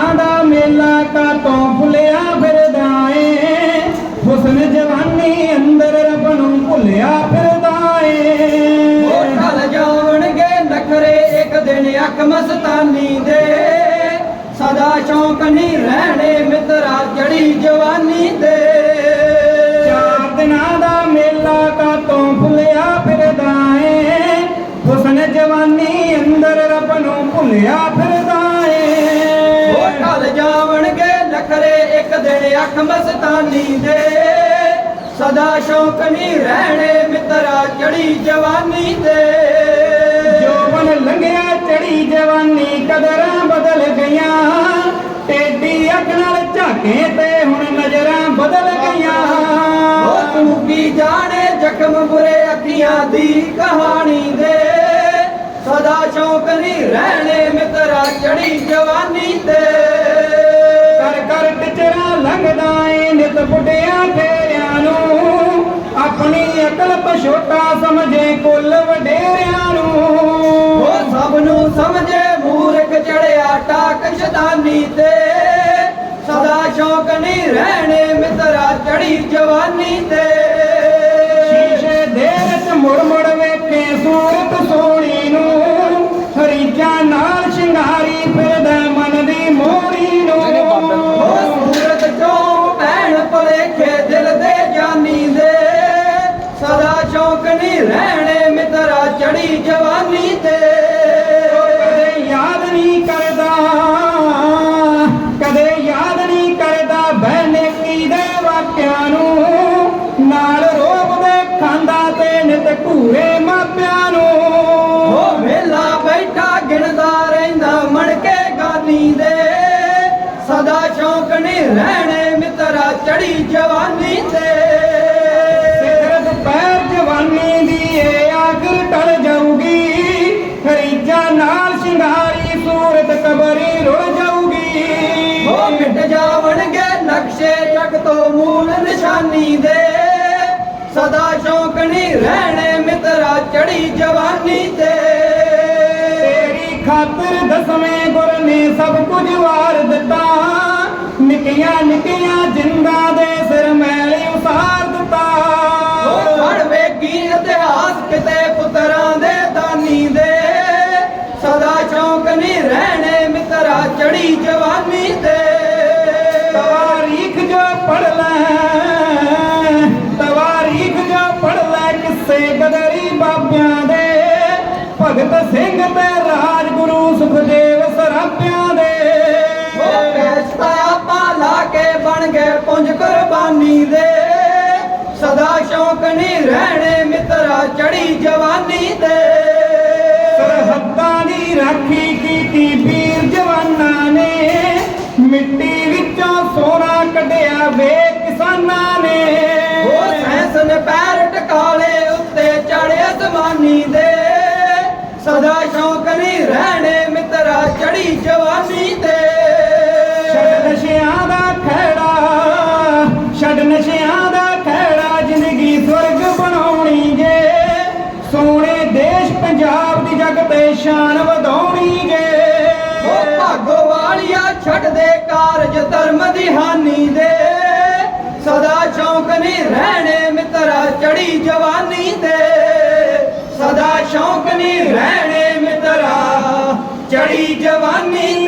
ਨਸ਼ਿਆਂ ਦਾ ਮੇਲਾ ਕਾਤੋਂ ਫੁੱਲਿਆ ਫਿਰਦਾ ਏ ਹੁਸਨ ਜਵਾਨੀ ਅੰਦਰ ਰੱਬ ਨੂੰ ਭੁੱਲਿਆ ਫਿਰਦਾ ਏ ਉਹ ਢਲ ਜਾਵਣਗੇ ਨਖਰੇ ਇੱਕ ਦਿਨ ਅੱਖ ਮਸਤਾਨੀ ਦੇ। ਸਦਾ ਸ਼ੌਕ ਨਹੀਂ ਰਹਿਣੇ ਮਿੱਤਰਾ ਚੜੀ ਜਵਾਨੀ ਦੇ। ਚਾਰ ਦਿਨਾਂ ਦਾ ਮੇਲਾ ਕਾਤੋਂ ਫੁੱਲਿਆ ਫਿਰਦਾ ਏ ਹੁਸਨ ਜਵਾਨੀ ਅੰਦਰ ਰੱਬ ਨੂੰ ਭੁੱਲਿਆ ਫਿਰਦਾ ਨਖਰੇ ਇੱਕ ਦਿਨ ਅੱਖ ਮਸਤਾਨੀ ਦੇ। ਸਦਾ ਸ਼ੌਕ ਨਹੀਂ ਰਹਿਣੇ ਮਿੱਤਰਾ ਚੜੀ ਜਵਾਨੀ ਦੇ। ਜੋਬਨ ਲੰਘਿਆ ਚੜੀ ਜਵਾਨੀ ਕਦਰਾਂ ਬਦਲ ਗਈਆਂ। ਟੇਡੀ ਅੱਖ ਨਾਲ ਝਾਕੇ ਤੇ ਹੁਣ ਨਜ਼ਰਾਂ ਬਦਲ ਗਈਆਂ। ਉਹ ਤੂੰ ਕੀ ਜਾਣੇ ਜ਼ਖਮ ਬੁਰੇ ਅੱਖੀਆਂ ਦੀ ਕਹਾਣੀ ਦੇ। ਸਦਾ ਸ਼ੌਕ ਨਹੀਂ ਰਹਿਣੇ ਮਿੱਤਰਾ ਚੜੀ ਜਵਾਨੀ ਤੇ ਕੁੱਲ ਵਡੇਰਿਆਂ ਨੂੰ। ਉਹ ਸਭ ਨੂੰ ਸਮਝੇ ਮੂਰਖ ਚੜਿਆ ਟਾਕ ਸ਼ੈਤਾਨੀ ਤੇ। ਸਦਾ ਸ਼ੌਕ ਨਹੀਂ ਰਹਿਣੇ ਮਿੱਤਰਾ ਚੜੀ ਜਵਾਨੀ ਤੇ। ਸ਼ੀਸ਼ੇ ਦੇ ਵਿੱਚ ਮੁੜ ਮੁੜ ਵੇਖੇ ਸੂਰਤ ਸੋਹਣੀ ਜਵਾਨੀ ਤੇ ਕਦੇ ਯਾਦ ਨਹੀਂ ਕਰਦਾ, ਕਦੇ ਯਾਦ ਨਹੀਂ ਕਰਦਾ ਬਹਿਨੇ ਕੀ ਦੇ ਵਾਕਿਆਂ ਨੂੰ। ਨਾਲ ਰੋਬ ਦੇ ਖਾਂਦਾ ਤੇ ਨਿਤ ਘੂਰੇ ਮਾਪਿਆਂ ਨੂੰ। ਉਹ ਵੇਲਾ ਬੈਠਾ ਗਿਣਦਾ ਰਹਿੰਦਾ ਮਣ ਕੇ ਗਾਨੀ ਦੇ। ਸਦਾ ਸ਼ੌਕ ਨਹੀਂ ਰਹਿਣੇ ਮਿੱਤਰਾ ਚੜੀ ਜਵਾਨੀ ਤੇ। ਜਗ ਤੋਂ ਮੂਲ ਨਿਸ਼ਾਨੀ ਦੇ। ਸਦਾ ਸ਼ੌਕ ਨਹੀਂ ਰਹਿਣੇ ਮਿੱਤਰਾ ਚੜੀ ਜਵਾਨੀ ਤੇ। ਤੇਰੀ ਖਾਤਰ ਦਸਵੇਂ ਗੁਰ ਨੇ ਸਭ ਕੁਝ ਵਾਰ ਦਿੱਤਾ। ਨਿੱਕੀਆਂ ਨਿੱਕੀਆਂ ਜਿੰਦਾਂ ਦੇ ਸਿਰ ਮੈਲ ਉਸਾਰ ਦਿੱਤਾ। ਪੜ ਵੇਗੀ ਇਤਿਹਾਸ ਕਿਤੇ ਪੁੱਤਰਾਂ ਦੇ ਦਾਨੀ ਦੇ। ਸਦਾ ਸ਼ੌਕ ਨਹੀਂ ਰਹਿਣੇ ਮਿੱਤਰਾ ਚੜੀ ਜਵਾਨੀ ਤੇ। ਚੜੀ ਜਵਾਨੀ ਤੇ। ਸਰਹੱਦਾਂ ਦੀ ਰਾਖੀ ਕੀਤੀ ਵੀਰ ਜਵਾਨਾਂ ਨੇ। ਮਿੱਟੀ ਵਿੱਚੋਂ ਸੋਨਾ ਕੱਢਿਆ ਵੇ ਕਿਸਾਨਾਂ ਨੇ। ਉਹ ਸੈਂਸ ਨੇ ਪੈਰ ਟਕਾਲੇ ਉੱਤੇ ਚੜ੍ਹੇ ਅਸਮਾਨੀ ਦੇ। ਸਦਾ ਤੇ ਸ਼ਾਨ ਵਧਾਉਣੀ ਜੇ। ਉਹ ਭਾਗੋ ਵਾਲੀਆ ਛੱਡ ਦੇ ਕਾਰਜ, ਧਰਮ ਦੀ ਹਾਨੀ ਦੇ। ਸਦਾ ਸ਼ੌਕ ਨਹੀਂ ਰਹਿਣੇ ਮਿੱਤਰਾ, ਚੜੀ ਜਵਾਨੀ ਤੇ। ਸਦਾ ਸ਼ੌਕ ਨਹੀਂ ਰਹਿਣੇ ਮਿੱਤਰਾ, ਚੜੀ ਜਵਾਨੀ